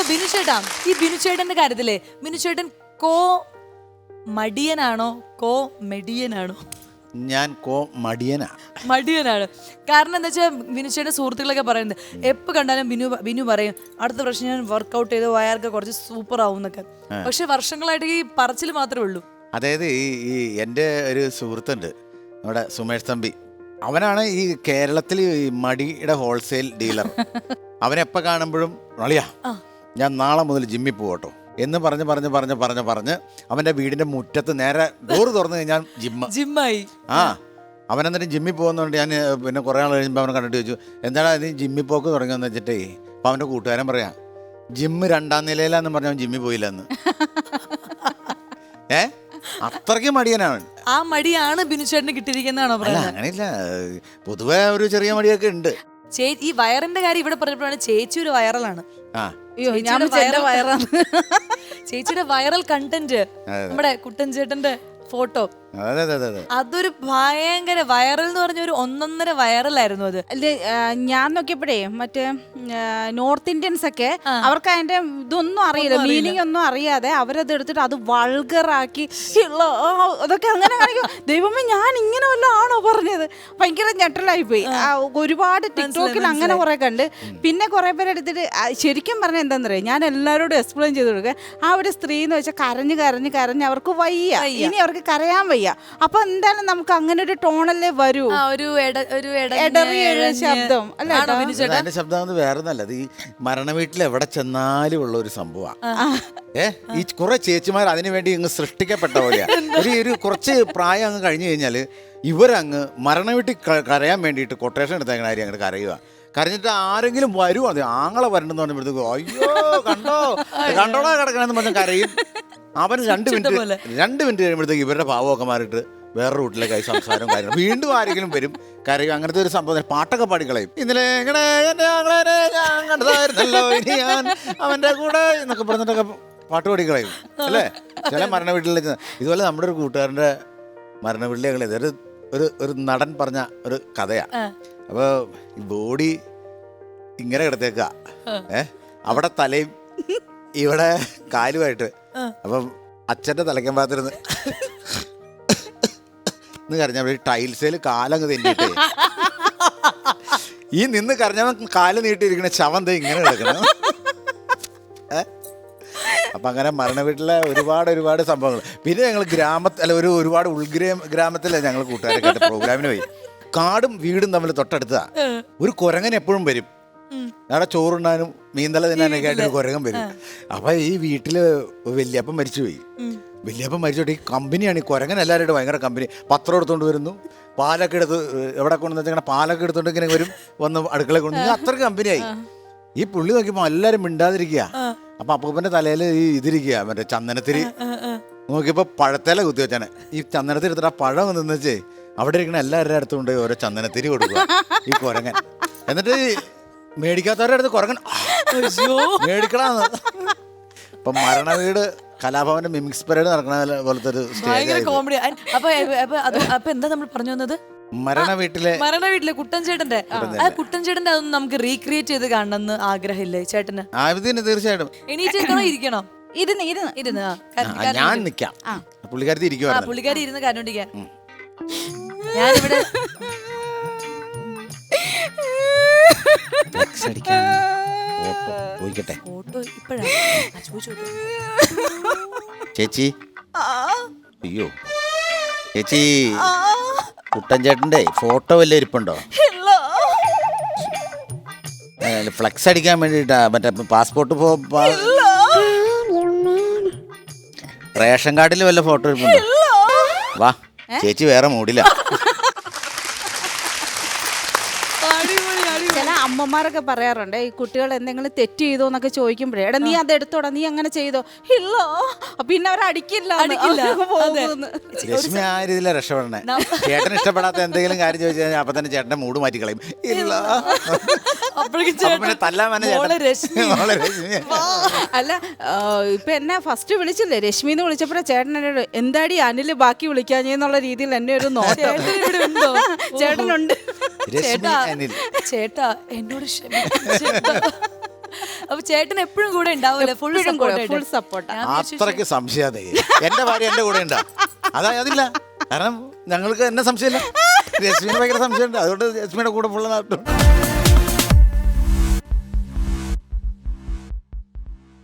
അപ്പൊ ബിനു ചേട്ടാ ഈ ബിനു ചേട്ടന്റെ ബിനുചേട്ടൻ ബിനു ചേട്ടൻ കോ മടിയനാണോ? കോ മെഡിയനാണോ ഞാൻ കോ മടിയനാ. മടിയനാണ്. കാരണം എന്താ വെച്ചാൽ ബിനുച്ചയുടെ സുഹൃത്തുക്കളൊക്കെ പറയുന്നത് എപ്പോൾ കണ്ടാലും ബിനു ബിനു പറയും അടുത്ത പ്രശ്നം ഞാൻ വർക്കൗട്ട് ചെയ്ത് വയറൊക്കെ കുറച്ച് സൂപ്പർ ആവും എന്നൊക്കെ പക്ഷെ വർഷങ്ങളായിട്ട് ഈ പറച്ചിൽ മാത്രമേ ഉള്ളൂ. അതായത് ഈ ഈ എന്റെ ഒരു സുഹൃത്തുണ്ട് നമ്മുടെ സുമേഷ് തമ്പി. അവനാണ് ഈ കേരളത്തിൽ ഈ മടിയുടെ ഹോൾസെയിൽ ഡീലർ അവനെപ്പോൾ കാണുമ്പോഴും ഞാൻ നാളെ മുതൽ ജിമ്മിൽ പോകട്ടോ എന്ന് പറഞ്ഞ് പറഞ്ഞ് പറഞ്ഞ് പറഞ്ഞ് പറഞ്ഞ് അവന്റെ വീടിന്റെ മുറ്റത്ത് നേരെ ഡോറ് തുറന്നു കഴിഞ്ഞാൽ ജിമ്മ. ജിമ്മായി. ആ അവൻ എന്നിട്ട് ജിമ്മിൽ പോകുന്നതുകൊണ്ട് ഞാൻ പിന്നെ കുറേ നാൾ കഴിയുമ്പോൾ അവനെ കണ്ടിട്ട് ചോദിച്ചു എന്താണ് നീ ജിമ്മിൽ പോക്ക് തുടങ്ങിയെന്ന് വെച്ചിട്ടേ അപ്പം അവന്റെ കൂട്ടുകാരൻ പറയാം ജിമ്മ് രണ്ടാം നിലയിലാന്ന് പറഞ്ഞ അവൻ ജിമ്മിൽ പോയില്ലെന്ന്. ഏ? അത്രയ്ക്ക് മടിയനാണ് ആ മടിയാണ് ബിനുചേട്ടന് കിട്ടിയിരിക്കുന്നതാണോ അല്ല അങ്ങനെയില്ല. പൊതുവേ ഒരു ചെറിയ മടിയൊക്കെ ഉണ്ട്. ചേ ഈ വയറിന്റെ കാര്യം ഇവിടെ പറഞ്ഞപ്പോഴാണ് ചേച്ചി ഒരു വൈറലാണ് അയ്യോ ഞാൻ ചേച്ചിയുടെ വയറാണ്. ചേച്ചിയുടെ വൈറൽ കണ്ടന്റ് നമ്മുടെ കുട്ടൻ ചേട്ടന്റെ ഫോട്ടോ അതെ അതെ അതെ അതെ. അതൊരു ഭയങ്കര വൈറൽ എന്ന് പറഞ്ഞ ഒരു ഒന്നൊന്നര വൈറലായിരുന്നു അത്. അല്ലേ, ഞാൻ നോക്കിയപ്പോഴേ മറ്റേ നോർത്ത് ഇന്ത്യൻസ് ഒക്കെ അവർക്ക് അതിന്റെ ഇതൊന്നും അറിയില്ല മീനിങ് ഒന്നും അറിയാതെ അവരത് എടുത്തിട്ട് അത് വൾഗറാക്കി അതൊക്കെ അങ്ങനെ കാണിക്കും. ദൈവമേ ഞാൻ ഇങ്ങനെ വല്ല ആണോ പറഞ്ഞത്? ഭയങ്കര ഞെട്ടലായി പോയി ഒരുപാട് ടിക്ടോക്കിൽ അങ്ങനെ കുറെ കണ്ട്. പിന്നെ കുറെ പേരെടുത്തിട്ട് ശരിക്കും പറഞ്ഞ എന്താണെന്നറിയാം ഞാൻ എല്ലാവരോടും എക്സ്പ്ലെയിൻ ചെയ്ത് കൊടുക്കുക. ആ ഒരു സ്ത്രീ എന്ന് വെച്ചാൽ കരഞ്ഞ് കരഞ്ഞ് കരഞ്ഞ് അവർക്ക് വയ്യ. ഇനി അവർക്ക് കരയാൻ വയ്യ. അപ്പൊ എന്തായാലും നമുക്ക് അങ്ങനെ ഒരു ടോണല്ലേ വരൂ. ഒരു ഒരു ഇടഞ്ഞ, ഇടറിയ ഒരു ശബ്ദം, അല്ലേ ശബ്ദം അത് വേറെ അത് ഈ മരണ വീട്ടിൽ എവിടെ ചെന്നാലും ഉള്ള ഒരു സംഭവമാണ് ഏ ഈ കുറെ ചേച്ചിമാർ അതിനു വേണ്ടി അങ്ങ് സൃഷ്ടിക്കപ്പെട്ട പോലെയാ. ഒരു ഒരു കുറച്ച് പ്രായം അങ്ങ് കഴിഞ്ഞു കഴിഞ്ഞാൽ ഇവരങ്ങ് മരണ വീട്ടിൽ കരയാൻ വേണ്ടിയിട്ട് കൊട്ടേഷൻ എടുത്തേക്കണ കാര്യം അങ്ങോട്ട് കരയുക കരഞ്ഞിട്ട് ആരെങ്കിലും വരും അത് ആങ്ങളെ വരണ്ടെന്ന് പറയുമ്പോഴത്തേക്ക് അയ്യോ കണ്ടോ? കണ്ടോടാ കിടക്കണെന്ന് പറഞ്ഞ കരയും. അവൻ രണ്ട്. മിനിറ്റ് രണ്ട് മിനിറ്റ് കഴിയുമ്പോഴത്തേക്ക് ഇവരുടെ ഭാവമൊക്കെ മാറിയിട്ട് വേറെ റൂട്ടിലേക്കായി സംസാരം കാര്യങ്ങൾ വീണ്ടും ആരെങ്കിലും വരും കരയും അങ്ങനത്തെ ഒരു സംഭവം പാട്ടൊക്കെ പാടിക്കളയും ഇന്നലെ കണ്ടതായിരുന്നല്ലോ ഇനി ഞാൻ അവന്റെ കൂടെ എന്നൊക്കെ പറഞ്ഞിട്ടൊക്കെ പാട്ട് പാടിക്കളയും അല്ലേ? ചില മരണ വീട്ടിലേക്ക് ഇതുപോലെ നമ്മുടെ ഒരു കൂട്ടുകാരന്റെ മരണ വീട്ടിലേക്ക് ഇതൊരു ഒരു ഒരു നടൻ പറഞ്ഞ ഒരു കഥയാ. ആ. അപ്പോൾ ഈ ബോഡി ഇങ്ങനെ കിടത്തേക്ക. ഏഹ് അവിടെ തലയും ഇവിടെ കാലുമായിട്ട് അപ്പം അച്ഛന്റെ തലക്കൻ ഭാഗത്തിരുന്ന് എന്ന് കരഞ്ഞ ടൈൽസേൽ കാലങ്ങ് തെന്നിട്ടേ ഈ നിന്ന് കരഞ്ഞവൻ കാൽ നീട്ടിയിരിക്കണ ശവം ദേ ഇങ്ങനെ കിടക്കണം. അപ്പം അപ്പൊ അങ്ങനെ മരണ വീട്ടിലെ ഒരുപാട് ഒരുപാട് സംഭവങ്ങൾ. പിന്നെ ഞങ്ങൾ ഗ്രാമത്തിൽ അല്ല ഒരു ഒരുപാട് ഉൾഗ്രാ ഗ്രാമത്തിലെ ഞങ്ങൾ കൂട്ടുകാരൊക്കെ പ്രോഗ്രാമിന് പോയി. കാടും വീടും തമ്മിൽ തൊട്ടടുത്താ ഒരു കുരങ്ങൻ എപ്പോഴും വരും. അവിടെ ചോറുണ്ടാനും മീന്തല തിന്നാനൊക്കെ ആയിട്ട് ഒരു കുരങ്ങൻ വരും. അപ്പൊ ഈ വീട്ടിൽ വല്യപ്പൻ മരിച്ചുപോയി. വല്യപ്പൻ മരിച്ചോട്ട് ഈ കമ്പനിയാണ് ഈ കുരങ്ങൻ എല്ലാവരുടെ ഭയങ്കര കമ്പനി. പത്രം എടുത്തോണ്ട് വരുന്നു. പാലൊക്കെ എടുത്ത് എവിടെ കൊണ്ടുവന്ന് വെച്ചാൽ പാലൊക്കെ എടുത്തോണ്ട് ഇങ്ങനെ വരും. വന്ന് അടുക്കള കൊണ്ടു അത്ര കമ്പനിയായി. ഈ പുള്ളി നോക്കിയപ്പോ എല്ലാരും മിണ്ടാതിരിക്കുക അപ്പൊ അപ്പൂപ്പന്റെ തലയിൽ ഈ ഇതിരിക്കുക മറ്റേ ചന്ദനത്തിരി. നോക്കിയപ്പോ പഴത്തേല കുത്തി വെച്ചാണ്. ഈ ചന്ദനത്തിരി എടുത്തിട്ട് ആ പഴം നിന്നേ അവിടെ ഇരിക്കുന്ന എല്ലാവരുടെ അടുത്തും കൊണ്ട് ഓരോ ചന്ദനത്തിരി കൊടുക്കുക ഈ കുരങ്ങൻ. എന്നിട്ട് മേടിക്കാത്തവരുടെ അടുത്ത് കുരങ്ങൻ "ആ, മേടിക്കണന്ന്. ഇപ്പൊ മരണവീട് കലാഭവന്റെ മിമിക്സ് പരേഡ് നടക്കണ പോലത്തെ ഒരു ഭയങ്കര കോമഡി അപ്പൊ അപ്പൊ അത് അപ്പൊ എന്താ നമ്മൾ പറഞ്ഞു വന്നത്? മരണ വീട്ടിലെ മരണ വീട്ടിലെ കുട്ടൻ ചേട്ടന്റെ ആ കുട്ടൻ ചേട്ടന്റെ അതൊന്നും നമുക്ക് റീക്രിയേറ്റ് ചെയ്ത് കാണണമെന്ന് ആഗ്രഹമില്ലേ ചേട്ടന്? ആവശ്യത്തിന് തീർച്ചയായിട്ടും. എണീച്ചേക്കണോ ഇരിക്കണോ? ഇരുന്ന് ഇരുന്ന് ഇരുന്ന്. ഞാൻ. നിക്കാം. പുള്ളിക്കാരി പുള്ളിക്കാരി ഇരുന്ന് കണ്ടോണ്ടിരിക്കാൻ ഞാനിവിടെ ഫ്ലെക്സ് അടിക്കാൻ ഓട്ടോ പോയിക്കട്ടെ. ഫോട്ടോ ഇപ്പോഴാണ് ചേച്ചി. അയ്യോ. ചേച്ചി കുട്ടൻ ചേട്ടന്റെ ഫോട്ടോ വല്ല ഇരിപ്പുണ്ടോ? ഫ്ലക്സ് അടിക്കാൻ വേണ്ടിട്ടാ മറ്റേ പാസ്പോർട്ട് റേഷൻ കാർഡിൽ വല്ല ഫോട്ടോ ഇരിപ്പുണ്ടോ? വാ ചേച്ചി വേറെ മൂടില്ല അമ്മമാരൊക്കെ പറയാറുണ്ട് ഈ കുട്ടികൾ എന്തെങ്കിലും തെറ്റ് ചെയ്തോ എന്നൊക്കെ ചോദിക്കുമ്പോഴേ എടാ നീ അത് എടുത്തോടാ നീ അങ്ങനെ ചെയ്തോ? ഇല്ലോ. പിന്നെ അവർ അടിക്കില്ല അടിക്കില്ല. ലക്ഷ്മി ആ രീതിയിലാണ് രക്ഷപ്പെടണേ. ചേട്ടൻ ഇഷ്ടപ്പെടാത്ത എന്തെങ്കിലും കാര്യം ചോദിച്ചു കഴിഞ്ഞാൽ അപ്പൊ തന്നെ ചേട്ടന്റെ മൂഡ് മാറ്റി കളയും. ഇല്ല. അല്ല ഇപ്പൊ എന്നെ ഫസ്റ്റ് വിളിച്ചില്ലേ? രശ്മി എന്ന് വിളിച്ചപ്പോഴേ ചേട്ടൻ എന്നോട് എന്താടി അനിൽ ബാക്കി വിളിക്കാഞ്ഞെന്നുള്ള രീതിയിൽ എന്നെ ഒരു നോട്ടം. ചേട്ടൻ ഇവിടെ ഉണ്ടോ? ചേട്ടനുണ്ട്. രശ്മി ചേട്ടാ അനിൽ. ചേട്ടാ എന്നോട് ക്ഷമിക്കണം ചേട്ടാ. അപ്പൊ ചേട്ടൻ എപ്പോഴും കൂടെ ഉണ്ടാവില്ല ഫുൾ എപ്പോഴും കൂടെ, full support ആ. അത്രയ്ക്ക് സംശയാതെ. എന്റെ ഭാര്യ എന്റെ കൂടെ ഉണ്ടാ. അതാ അതില്ല. കാരണം ഞങ്ങൾക്ക് എന്നെ സംശയമില്ല. രശ്മിന് ഭയങ്കര സംശയമുണ്ട്. അതുകൊണ്ട് രശ്മിയുടെ കൂടെ ഫുള്ള് നാട്ടും